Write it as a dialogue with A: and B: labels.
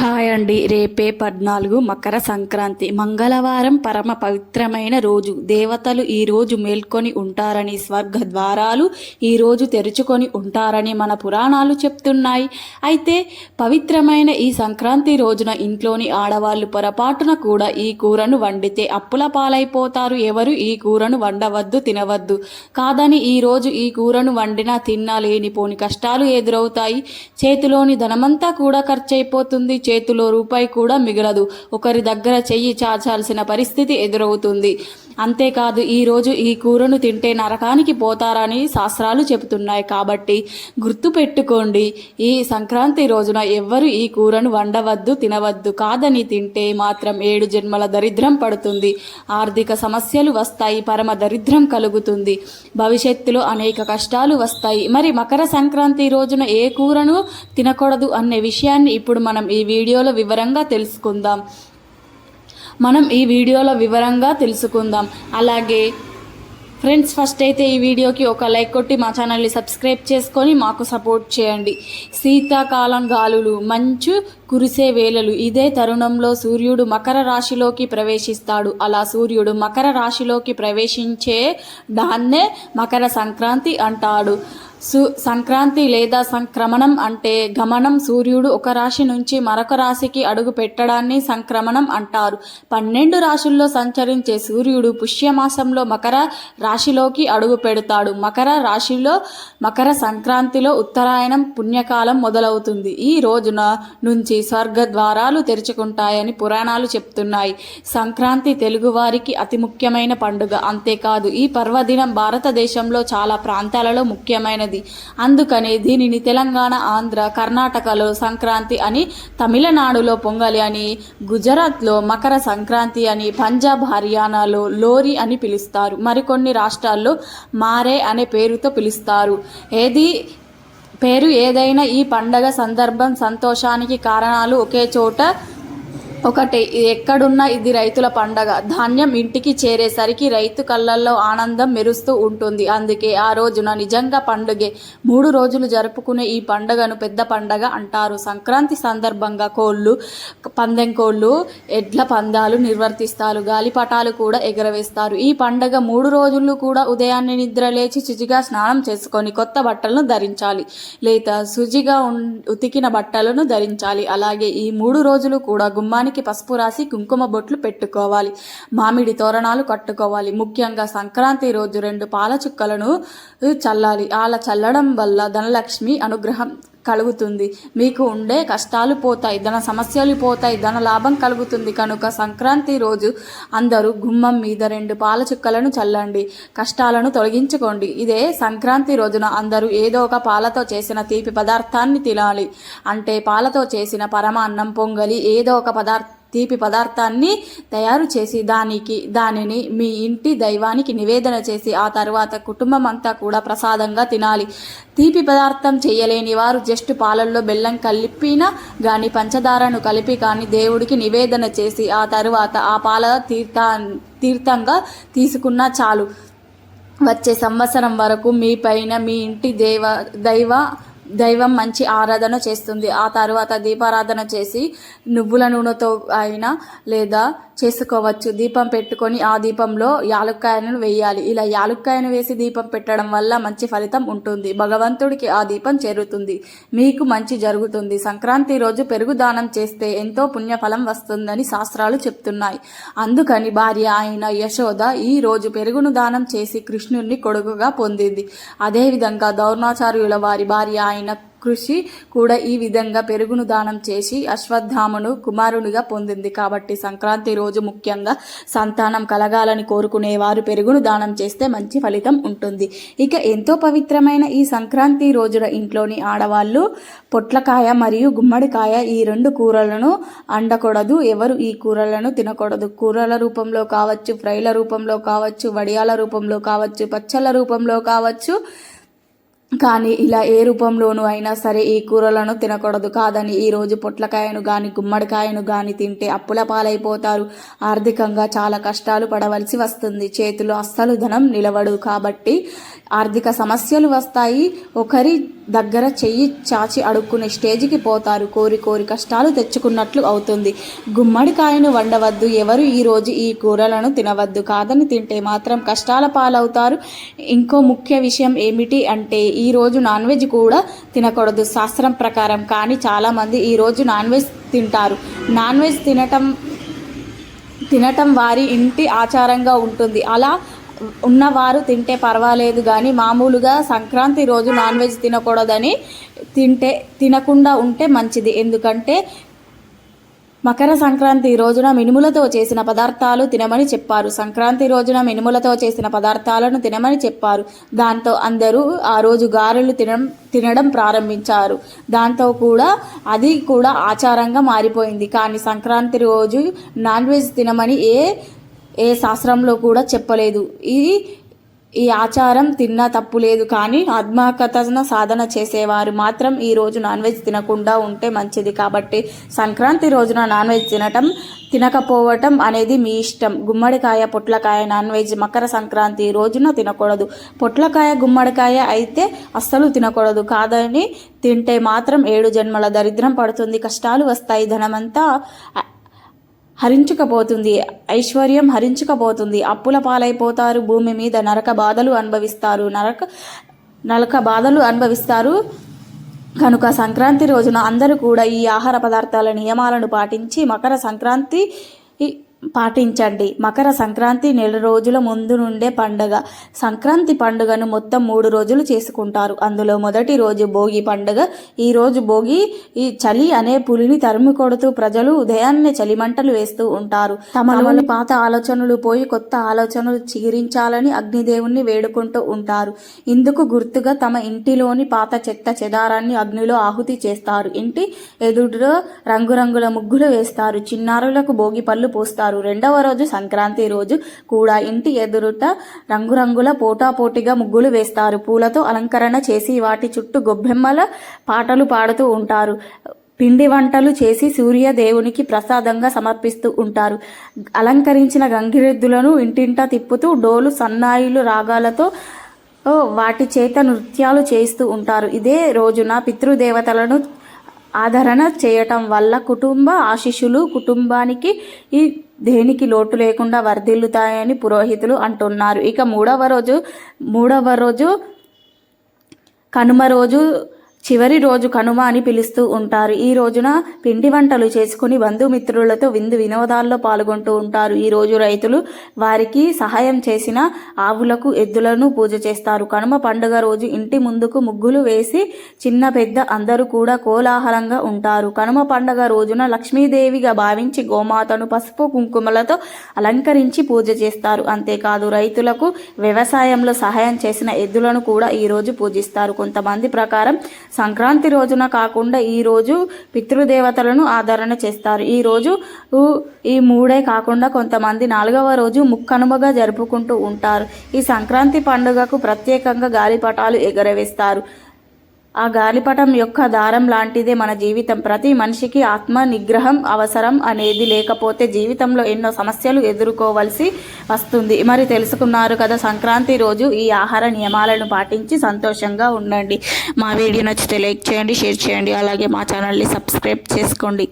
A: Hi అండి. రేపే పద్నాలుగు మకర సంక్రాంతి. మంగళవారం పరమ పవిత్రమైన రోజు. దేవతలు ఈ రోజు మేల్కొని ఉంటారని స్వర్గ ద్వారాలు ఈ రోజు తెరుచుకొని ఉంటారని మన పురాణాలు చెప్తున్నాయి. అయితే పవిత్రమైన ఈ సంక్రాంతి రోజున ఇంట్లోని ఆడవాళ్ళు పొరపాటున కూడా ఈ కూరను వండితే అప్పుల పాలైపోతారు. ఎవరు ఈ కూరను వండవద్దు తినవద్దు. కాదని ఈ రోజు ఈ కూరను వండినా తిన్నా లేనిపోని కష్టాలు ఎదురవుతాయి. చేతిలోని ధనమంతా కూడా ఖర్చయిపోతుంది చేతిలో రూపాయి కూడా మిగలదు. ఒకరి దగ్గర చెయ్యి చాచాల్సిన పరిస్థితి ఎదురవుతుంది. అంతేకాదు ఈరోజు ఈ కూరను తింటే నరకానికి పోతారని శాస్త్రాలు చెబుతున్నాయి. కాబట్టి గుర్తు పెట్టుకోండి ఈ సంక్రాంతి రోజున ఎవ్వరు ఈ కూరను వండవద్దు తినవద్దు. కాదని తింటే మాత్రం ఏడు జన్మల దరిద్రం పడుతుంది. ఆర్థిక సమస్యలు వస్తాయి పరమ దరిద్రం కలుగుతుంది. భవిష్యత్తులో అనేక కష్టాలు వస్తాయి. మరి మకర సంక్రాంతి రోజున ఏ కూరను తినకూడదు అనే విషయాన్ని ఇప్పుడు మనం ఈ వీడియోలో వివరంగా తెలుసుకుందాం. మనం ఈ వీడియోలో వివరంగా తెలుసుకుందాం. అలాగే ఫ్రెండ్స్ ఫస్ట్ అయితే ఈ వీడియోకి ఒక లైక్ కొట్టి మా ఛానల్ని సబ్స్క్రైబ్ చేసుకొని మాకు సపోర్ట్ చేయండి. శీతాకాలం గాలులు మంచు కురిసే వేళలు ఇదే తరుణంలో సూర్యుడు మకర రాశిలోకి ప్రవేశిస్తాడు. అలా సూర్యుడు మకర రాశిలోకి ప్రవేశించే దాన్నే మకర సంక్రాంతి అంటాడు. సు సంక్రాంతి లేదా సంక్రమణం అంటే గమనం సూర్యుడు ఒక రాశి నుంచి మరొక రాశికి అడుగు పెట్టడాన్ని సంక్రమణం అంటారు. పన్నెండు రాశుల్లో సంచరించే సూర్యుడు పుష్యమాసంలో మకర రాశిలోకి అడుగు పెడతాడు. మకర రాశిలో మకర సంక్రాంతిలో ఉత్తరాయణం పుణ్యకాలం మొదలవుతుంది. ఈ రోజున నుంచి స్వర్గ ద్వారాలు తెరుచుకుంటాయని పురాణాలు చెప్తున్నాయి. సంక్రాంతి తెలుగువారికి అతి ముఖ్యమైన పండుగ. అంతేకాదు ఈ పర్వదినం భారతదేశంలో చాలా ప్రాంతాలలో ముఖ్యమైన ముఖ్యమైనది అందుకని దీనిని తెలంగాణ ఆంధ్ర కర్ణాటకలో సంక్రాంతి అని తమిళనాడులో పొంగలి అని గుజరాత్లో మకర సంక్రాంతి అని పంజాబ్ హర్యానాలో లోరి అని పిలుస్తారు. మరికొన్ని రాష్ట్రాల్లో మారే అనే పేరుతో పిలుస్తారు. ఏది పేరు ఏదైనా ఈ పండగ సందర్భం సంతోషానికి కారణాలు ఒకే చోట ఒకటి ఎక్కడున్నా ఇది రైతుల పండగ. ధాన్యం ఇంటికి చేరేసరికి రైతు కళ్ళల్లో ఆనందం మెరుస్తూ ఉంటుంది. అందుకే ఆ రోజున నిజంగా పండుగే మూడు రోజులు జరుపుకునే ఈ పండుగను పెద్ద పండగ అంటారు. సంక్రాంతి సందర్భంగా కోళ్ళు పందెం కోళ్ళు ఎడ్ల పందాలు నిర్వర్తిస్తారు. గాలిపటాలు కూడా ఎగరవేస్తారు. ఈ పండగ మూడు రోజులు కూడా ఉదయాన్నే నిద్ర లేచి శుచిగా స్నానం చేసుకొని కొత్త బట్టలను ధరించాలి. లేదా శుచిగా ఉతికిన బట్టలను ధరించాలి. అలాగే ఈ మూడు రోజులు కూడా గుమ్మానికి పసుపు రాసి కుంకుమ బొట్లు పెట్టుకోవాలి. మామిడి తోరణాలు కట్టుకోవాలి. ముఖ్యంగా సంక్రాంతి రోజు రెండు పాల చుక్కలను చల్లాలి. అలా చల్లడం వల్ల ధనలక్ష్మి అనుగ్రహం కలుగుతుంది. మీకు ఉండే కష్టాలు పోతాయి ధన సమస్యలు పోతాయి ధన లాభం కలుగుతుంది. కనుక సంక్రాంతి రోజు అందరూ గుమ్మం మీద రెండు పాల చుక్కలను చల్లండి. కష్టాలను తొలగించుకోండి. ఇదే సంక్రాంతి రోజున అందరూ ఏదో ఒక పాలతో చేసిన తీపి పదార్థాన్ని తినాలి. అంటే పాలతో చేసిన పరమాన్నం పొంగలి ఏదో ఒక పదార్థం తీపి పదార్థాన్ని తయారు చేసి దానికి దానిని మీ ఇంటి దైవానికి నివేదన చేసి ఆ తర్వాత కుటుంబం అంతా కూడా ప్రసాదంగా తినాలి. తీపి పదార్థం చేయలేని వారు జస్ట్ పాలల్లో బెల్లం కలిపినా కానీ పంచదారను కలిపి కానీ దేవుడికి నివేదన చేసి ఆ తరువాత ఆ పాల తీర్థ తీర్థంగా తీసుకున్నా చాలు. వచ్చే సంవత్సరం వరకు మీ పైన మీ ఇంటి దేవ దైవ దైవం మంచి ఆరాధన చేస్తుంది. ఆ తర్వాత దీపారాధన చేసి నువ్వుల నూనెతో అయినా లేదా చేసుకోవచ్చు. దీపం పెట్టుకొని ఆ దీపంలో యాలుక్కాయను వేయాలి. ఇలా యాలుక్కాయను వేసి దీపం పెట్టడం వల్ల మంచి ఫలితం ఉంటుంది. భగవంతుడికి ఆ దీపం చేరుతుంది. మీకు మంచి జరుగుతుంది. సంక్రాంతి రోజు పెరుగు దానం చేస్తే ఎంతో పుణ్యఫలం వస్తుందని శాస్త్రాలు చెప్తున్నాయి. అందుకని భార్య అయిన యశోద ఈ రోజు పెరుగును దానం చేసి కృష్ణుణ్ణి కొడుకుగా పొందింది. అదేవిధంగా దౌర్ణాచార్యుల వారి భార్య అయిన కృషి కూడా ఈ విధంగా పెరుగును దానం చేసి అశ్వత్థామను కుమారునిగా పొందింది. కాబట్టి సంక్రాంతి రోజు ముఖ్యంగా సంతానం కలగాలని కోరుకునేవారు పెరుగును దానం చేస్తే మంచి ఫలితం ఉంటుంది. ఇక ఎంతో పవిత్రమైన ఈ సంక్రాంతి రోజున ఇంట్లోని ఆడవాళ్ళు పొట్లకాయ మరియు గుమ్మడికాయ ఈ రెండు కూరలను అండకూడదు. ఎవరు ఈ కూరలను తినకూడదు. కూరల రూపంలో కావచ్చు ఫ్రైల రూపంలో కావచ్చు వడియాల రూపంలో కావచ్చు పచ్చళ్ళ రూపంలో కావచ్చు కానీ ఇలా ఏ రూపంలోనూ అయినా సరే ఈ కూరలను తినకూడదు. కాదని ఈరోజు పొట్లకాయను కానీ గుమ్మడికాయను కానీ తింటే అప్పుల పాలైపోతారు. ఆర్థికంగా చాలా కష్టాలు పడవలసి వస్తుంది. చేతిలో అస్సలు ధనం నిలవడు. కాబట్టి ఆర్థిక సమస్యలు వస్తాయి. ఒకరి దగ్గర చెయ్యి చాచి అడుక్కునే స్టేజికి పోతారు. కోరి కోరి కష్టాలు తెచ్చుకున్నట్లు అవుతుంది. గుమ్మడికాయను వండవద్దు. ఎవరు ఈరోజు ఈ కూరలను తినవద్దు. కాదని తింటే మాత్రం కష్టాల పాలవుతారు. ఇంకో ముఖ్య విషయం ఏమిటి అంటే ఈరోజు నాన్ వెజ్ కూడా తినకూడదు శాస్త్రం ప్రకారం. కానీ చాలామంది ఈరోజు నాన్ వెజ్ తింటారు. నాన్ వెజ్ తినటం తినటం వారి ఇంటి ఆచారంగా ఉంటుంది. అలా ఉన్నవారు తింటే పర్వాలేదు కానీ మామూలుగా సంక్రాంతి రోజు నాన్ వెజ్ తినకూడదని తింటే తినకుండా ఉంటే మంచిది. ఎందుకంటే మకర సంక్రాంతి రోజున మినుములతో చేసిన పదార్థాలు తినమని చెప్పారు. సంక్రాంతి రోజున మినుములతో చేసిన పదార్థాలను తినమని చెప్పారు. దాంతో అందరూ ఆ రోజు గారెలు తినడం తినడం ప్రారంభించారు. దాంతో కూడా అది కూడా ఆచారంగా మారిపోయింది. కానీ సంక్రాంతి రోజు నాన్ వెజ్ తినమని ఏ ఏ శాస్త్రంలో కూడా చెప్పలేదు. ఇది ఈ ఆచారం తిన్నా తప్పు లేదు కానీ ఆత్మకథన సాధన చేసేవారు మాత్రం ఈ రోజు నాన్ వెజ్ తినకుండా ఉంటే మంచిది. కాబట్టి సంక్రాంతి రోజున నాన్ వెజ్ తినటం తినకపోవటం అనేది మీ ఇష్టం. గుమ్మడికాయ పొట్లకాయ నాన్ వెజ్ మకర సంక్రాంతి రోజున తినకూడదు. పొట్లకాయ గుమ్మడికాయ అయితే అస్సలు తినకూడదు. కాదని తింటే మాత్రం ఏడు జన్మల దరిద్రం పడుతుంది. కష్టాలు వస్తాయి ధనమంతా. హరించుకపోతుంది. ఐశ్వర్యం హరించుకపోతుంది. అప్పుల పాలైపోతారు. భూమి మీద నరక బాధలు అనుభవిస్తారు. నరక నరక బాధలు అనుభవిస్తారు. కనుక సంక్రాంతి రోజున అందరూ కూడా ఈ ఆహార పదార్థాల నియమాలను పాటించి మకర సంక్రాంతి పాటించండి. మకర సంక్రాంతి నెల రోజుల ముందు నుండే పండగ. సంక్రాంతి పండుగను మొత్తం మూడు రోజులు చేసుకుంటారు. అందులో మొదటి రోజు భోగి పండుగ. ఈ రోజు భోగి ఈ చలి అనే పులిని తరిమి కొడుతూ ప్రజలు ఉదయాన్నే చలిమంటలు వేస్తూ ఉంటారు. తమలోని పాత ఆలోచనలు పోయి కొత్త ఆలోచనలు చిగురించాలని అగ్నిదేవుణ్ణి వేడుకుంటూ ఉంటారు. ఇందుకు గుర్తుగా తమ ఇంటిలోని పాత చెత్త చెదారాన్ని అగ్నిలో ఆహుతి చేస్తారు. ఇంటి ఎదురులో రంగురంగుల ముగ్గులు వేస్తారు. చిన్నారులకు భోగి పళ్ళు పోస్తారు. రెండవ రోజు సంక్రాంతి రోజు కూడా ఇంటి ఎదురుట రంగురంగుల పోటాపోటీగా ముగ్గులు వేస్తారు. పూలతో అలంకరణ చేసి వాటి చుట్టూ గొబ్బెమ్మల పాటలు పాడుతూ ఉంటారు. పిండి వంటలు చేసి సూర్య దేవునికి ప్రసాదంగా సమర్పిస్తూ ఉంటారు. అలంకరించిన గంగిరెద్దులను ఇంటింటా తిప్పుతూ డోలు సన్నాయిలు రాగాలతో వాటి చేత నృత్యాలు చేస్తూ ఉంటారు. ఇదే రోజున పితృదేవతలను ఆదరణ చేయటం వల్ల కుటుంబ ఆశీస్సులు కుటుంబానికి ఈ దేనికి లోటు లేకుండా వర్ధిల్లుతాయని పురోహితులు అంటున్నారు. ఇక మూడవ రోజు మూడవ రోజు కనుమ రోజు చివరి రోజు కనుమ అని పిలుస్తూ ఉంటారు. ఈ రోజున పిండి వంటలు చేసుకుని బంధుమిత్రులతో విందు వినోదాల్లో పాల్గొంటూ ఉంటారు. ఈ రోజు రైతులు వారికి సహాయం చేసిన ఆవులకు ఎద్దులను పూజ చేస్తారు. కనుమ పండుగ రోజు ఇంటి ముందుకు ముగ్గులు వేసి చిన్న పెద్ద అందరూ కూడా కోలాహలంగా ఉంటారు. కనుమ పండుగ రోజున లక్ష్మీదేవిగా భావించి గోమాతను పసుపు కుంకుమలతో అలంకరించి పూజ చేస్తారు. అంతేకాదు రైతులకు వ్యవసాయంలో సహాయం చేసిన ఎద్దులను కూడా ఈ రోజు పూజిస్తారు. కొంతమంది ప్రకారం సంక్రాంతి రోజున కాకుండా ఈ రోజు పితృదేవతలను ఆదరణ చేస్తారు. ఈ రోజు ఈ మూడే కాకుండా కొంతమంది నాలుగవ రోజు ముక్కనుమగా జరుపుకుంటూ ఉంటారు. ఈ సంక్రాంతి పండుగకు ప్రత్యేకంగా గాలిపటాలు ఎగరవేస్తారు. ఆ గాలిపటం యొక్క దారం లాంటిదే మన జీవితం. ప్రతి మనిషికి ఆత్మ నిగ్రహం అవసరం అనేది లేకపోతే జీవితంలో ఎన్నో సమస్యలు ఎదుర్కోవలసి వస్తుంది. మరి తెలుసుకున్నారు కదా సంక్రాంతి రోజు ఈ ఆహార నియమాలను పాటించి సంతోషంగా ఉండండి. మా వీడియో నచ్చితే లైక్ చేయండి షేర్ చేయండి. అలాగే మా ఛానల్ని సబ్స్క్రైబ్ చేసుకోండి.